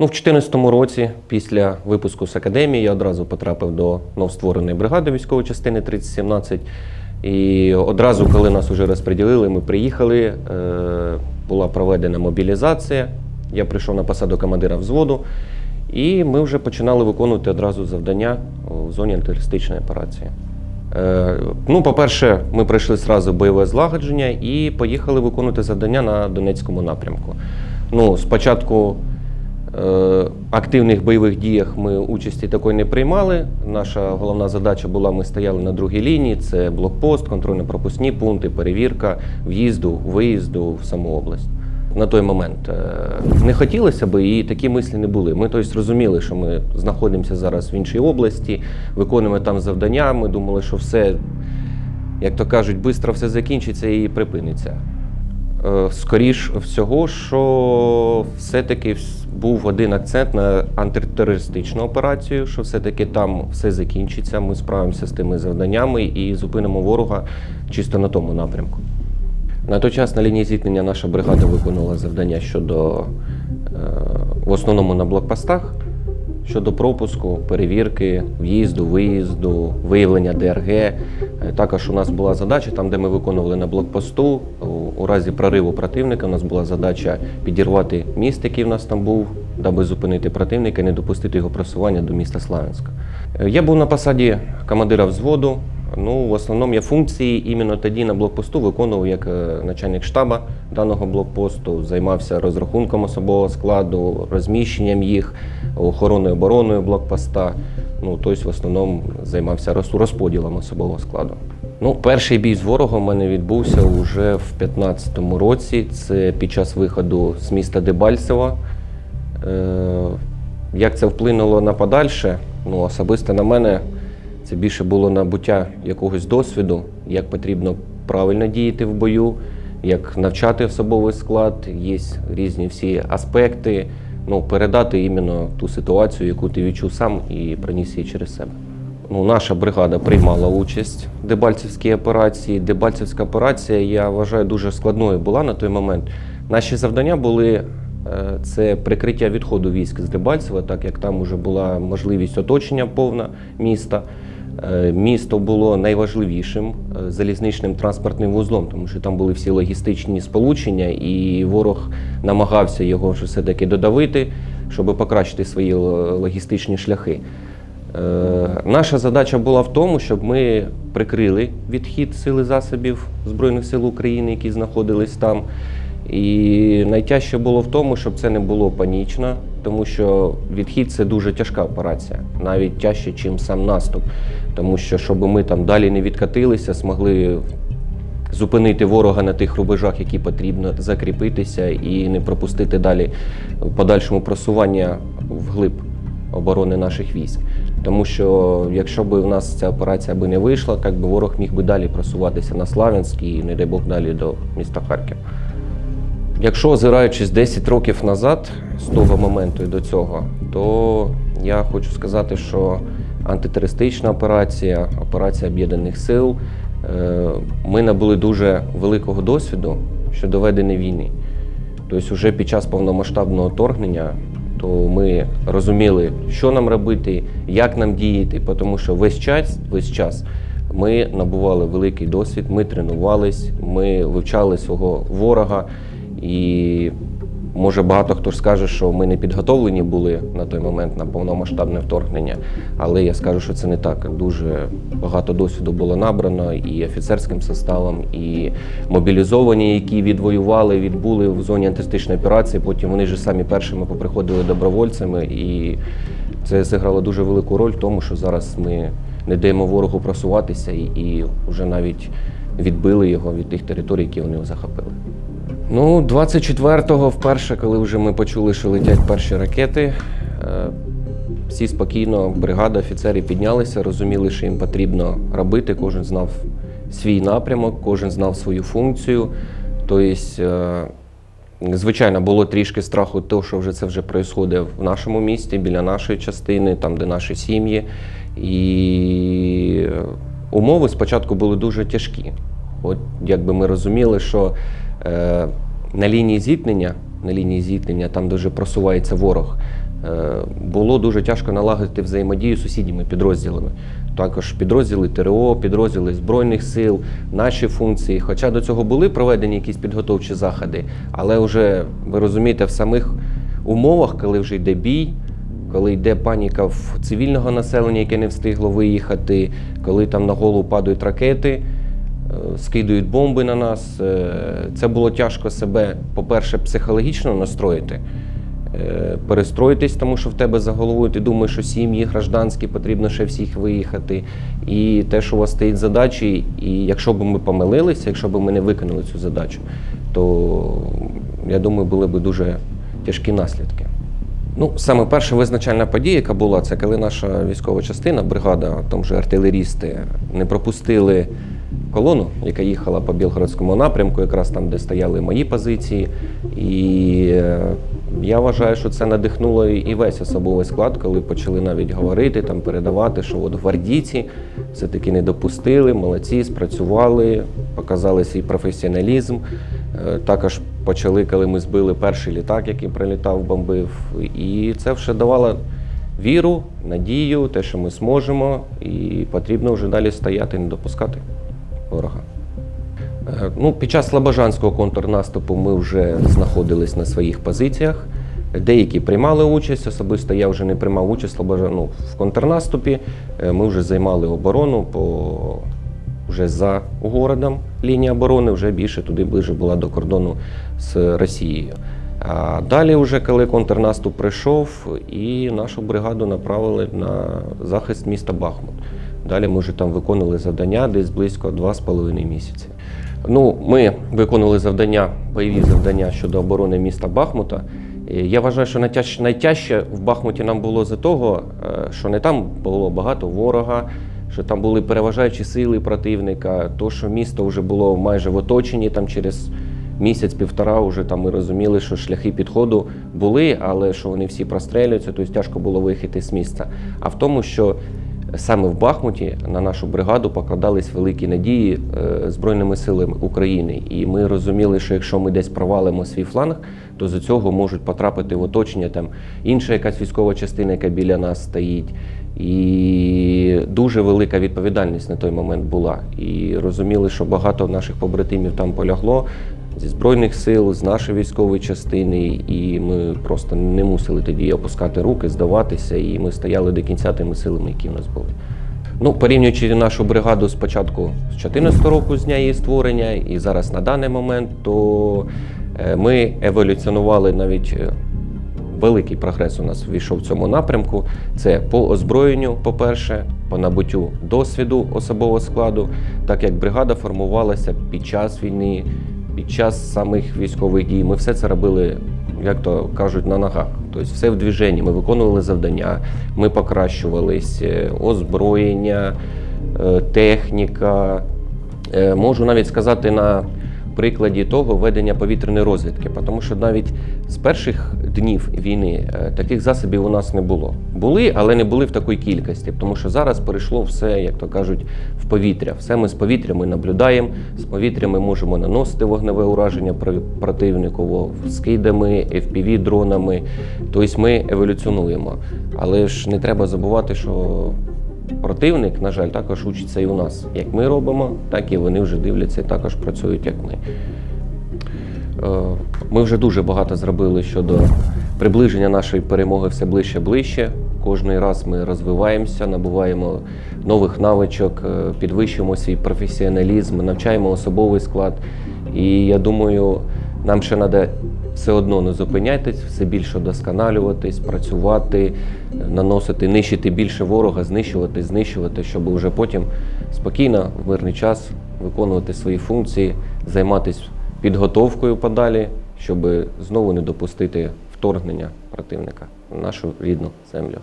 Ну, в 2014 році, після випуску з академії, я одразу потрапив до новоствореної бригади військової частини 3017. І одразу, коли нас вже розподілили, ми приїхали, е, була проведена мобілізація. Я прийшов на посаду командира взводу, і ми вже починали виконувати одразу завдання в зоні антитерористичної операції. Е, Ну, по-перше, ми пройшли зразу бойове злагодження і поїхали виконувати завдання на Донецькому напрямку. Ну, спочатку активних бойових діях ми участі такої не приймали. Наша головна задача була: ми стояли на другій лінії: це блокпост, контрольно-пропускні пункти, перевірка в'їзду, виїзду в саму область. На той момент е, не хотілося б, і такі мислі не були. Ми тобто, розуміли, що ми знаходимося зараз в іншій області, виконуємо там завдання. Ми думали, що все, як то кажуть, швидко все закінчиться і припиниться. Е, Скоріш всього, що все-таки був один акцент на антитерористичну операцію, що все-таки там все закінчиться, ми справимося з тими завданнями і зупинимо ворога чисто на тому напрямку. На той час на лінії зіткнення наша бригада виконувала завдання щодо е, в основному на блокпостах, щодо пропуску, перевірки, в'їзду, виїзду, виявлення ДРГ. Е, Також у нас була задача, там, де ми виконували на блокпосту, у, разі прориву противника, у нас була задача підірвати міст, який в нас там був, даби зупинити противника і не допустити його просування до міста Славянська. Е, Я був на посаді командира взводу. Ну, в основному я функції іменно тоді на блокпосту виконував як е, начальник штаба даного блокпосту, займався розрахунком особового складу, розміщенням їх, охороною обороною блокпоста. Ну, тобто, в основному займався розподілом особового складу. Ну, перший бій з ворогом у мене відбувся вже в 2015 році. Це під час виходу з міста Дебальцево. Е, Як це вплинуло на подальше? Ну, особисто на мене це більше було набуття якогось досвіду, як потрібно правильно діяти в бою, як навчати особовий склад, є різні всі аспекти. Ну, передати іменно ту ситуацію, яку ти відчув сам і приніс її через себе. Ну, наша бригада приймала участь в Дебальцевській операції. Дебальцевська операція, я вважаю, дуже складною була на той момент. Наші завдання були е, це прикриття відходу військ з Дебальцева, так як там вже була можливість оточення повна міста. Е, Місто було найважливішим е, залізничним транспортним вузлом, тому що там були всі логістичні сполучення, і ворог намагався його вже все-таки додавити, щоб покращити свої логістичні шляхи. Е, Наша задача була в тому, щоб ми прикрили відхід сили засобів Збройних сил України, які знаходились там. І найтяжче було в тому, щоб це не було панічно, тому що відхід це дуже тяжка операція, навіть тяжче, ніж сам наступ. Тому що, щоб ми там далі не відкатилися, змогли зупинити ворога на тих рубежах, які потрібно, закріпитися і не пропустити далі в подальшому просування вглиб оборони наших військ. Тому що якщо б у нас ця операція би не вийшла, так би ворог міг би далі просуватися на Славянськ і, не дай Бог, далі до міста Харків. Якщо озираючись 10 років назад, з того моменту і до цього, то я хочу сказати, що антитерористична операція, операція Об'єднаних сил, е, ми набули дуже великого досвіду щодо ведення війни. Тобто, вже під час повномасштабного вторгнення, то ми розуміли, що нам робити, як нам діяти, тому що весь час, весь час ми набували великий досвід, ми тренувались, ми вивчали свого ворога. І може багато хто скаже, що ми не підготовлені були на той момент на повномасштабне вторгнення, але я скажу, що це не так. Дуже багато досвіду було набрано і офіцерським составом, і мобілізовані, які відвоювали, відбули в зоні антитерористичної операції. Потім вони ж самі першими поприходили добровольцями, і це зіграло дуже велику роль в тому, що зараз ми не даємо ворогу просуватися і, і вже навіть відбили його від тих територій, які вони захопили. Ну, 24-го, вперше, коли вже ми почули, що летять перші ракети, е, всі спокійно, бригада, офіцери піднялися, розуміли, що їм потрібно робити. Кожен знав свій напрямок, кожен знав свою функцію. Тобто, е, звичайно, було трішки страху, того, що вже це вже відбувається в нашому місті, біля нашої частини, там, де наші сім'ї. І е, умови спочатку були дуже тяжкі. От якби ми розуміли, що на лінії зіткнення, на лінії зіткнення, там де вже просувається ворог, було дуже тяжко налагодити взаємодію з сусідніми підрозділами. Також підрозділи ТРО, підрозділи Збройних сил, наші функції. Хоча до цього були проведені якісь підготовчі заходи, але вже ви розумієте, в самих умовах, коли вже йде бій, коли йде паніка в цивільного населення, яке не встигло виїхати, коли там на голову падають ракети, е, скидують бомби на нас. е, Це було тяжко себе, по-перше, психологічно настроїти, е, перестроїтись, тому що в тебе за головою ти думаєш, що сім'ї гражданські, потрібно ще всіх виїхати. І те, що у вас стоїть задачі, і якщо б ми помилилися, якщо б ми не виконали цю задачу, то я думаю, були б дуже тяжкі наслідки. Ну, саме перша визначальна подія, яка була, це коли наша військова частина, бригада, там же артилерісти, не пропустили колону, яка їхала по Білгородському напрямку, якраз там, де стояли мої позиції. І е, я вважаю, що це надихнуло і весь особовий склад, коли почали навіть говорити, там передавати, що от гвардійці все-таки не допустили, молодці, спрацювали, показали свій професіоналізм. Е, Також почали, коли ми збили перший літак, який прилітав, бомбив. І це вже давало віру, надію, те, що ми зможемо, і потрібно вже далі стояти, не допускати ворога. Е, Ну, під час Слобожанського контрнаступу ми вже знаходились на своїх позиціях. Деякі приймали участь, особисто я вже не приймав участь ну, в контрнаступі. Е, Ми вже займали оборону по вже за городом лінія оборони, вже більше туди ближе була до кордону з Росією. А далі, вже коли контрнаступ прийшов, і нашу бригаду направили на захист міста Бахмут. Далі ми вже там виконували завдання десь близько 2,5 місяці. Ну, ми виконували завдання, бойові завдання щодо оборони міста Бахмута. Я вважаю, що найтяжче в Бахмуті нам було за того, е, що не там було багато ворога, що там були переважаючі сили противника, то що місто вже було майже в оточенні там через місяць-півтора вже там ми розуміли, що шляхи підходу були, але що вони всі прострелюються, тобто тяжко було виїхати з міста. А в тому, що саме в Бахмуті на нашу бригаду покладались великі надії е, Збройними силами України. І ми розуміли, що якщо ми десь провалимо свій фланг, то з цього можуть потрапити в оточення там інша якась військова частина, яка біля нас стоїть. І дуже велика відповідальність на той момент була. І розуміли, що багато наших побратимів там полягло зі збройних сил, з нашої військової частини, і ми просто не мусили тоді опускати руки, здаватися, і ми стояли до кінця тими силами, які в нас були. Ну, порівнюючи нашу бригаду з початку з 2014 року, з дня її створення, і зараз на даний момент, то е, ми еволюціонували навіть. е, Великий прогрес у нас війшов в цьому напрямку. Це по озброєнню, по-перше, по набуттю досвіду особового складу, так як бригада формувалася під час війни, під час самих військових дій. Ми все це робили, як то кажуть, на ногах. Тобто все в движенні. Ми виконували завдання, ми покращувались, е, озброєння, е, техніка. Е, Можу навіть сказати на прикладі того ведення повітряної розвідки, тому що навіть з перших днів війни е, таких засобів у нас не було. Були, але не були в такій кількості, тому що зараз перейшло все, як то кажуть, в повітря. Все ми з повітря ми наблюдаємо, з повітря ми можемо наносити вогневе ураження про- противниково скидами, fpv дронами. Тобто ми еволюціонуємо. Але ж не треба забувати, що Противник, на жаль, також учиться і у нас. Як ми робимо, так і вони вже дивляться і також працюють, як ми. Е, Ми вже дуже багато зробили щодо приближення нашої перемоги все ближче ближче. Кожний раз ми розвиваємося, набуваємо нових навичок, е, підвищуємо свій професіоналізм, навчаємо особовий склад. І я думаю, нам ще треба все одно не зупиняйтесь, все більше досконалюватись, працювати, наносити, нищити більше ворога, знищувати, знищувати, щоб вже потім спокійно, в мирний час виконувати свої функції, займатися підготовкою подалі, щоб знову не допустити вторгнення противника в нашу рідну землю.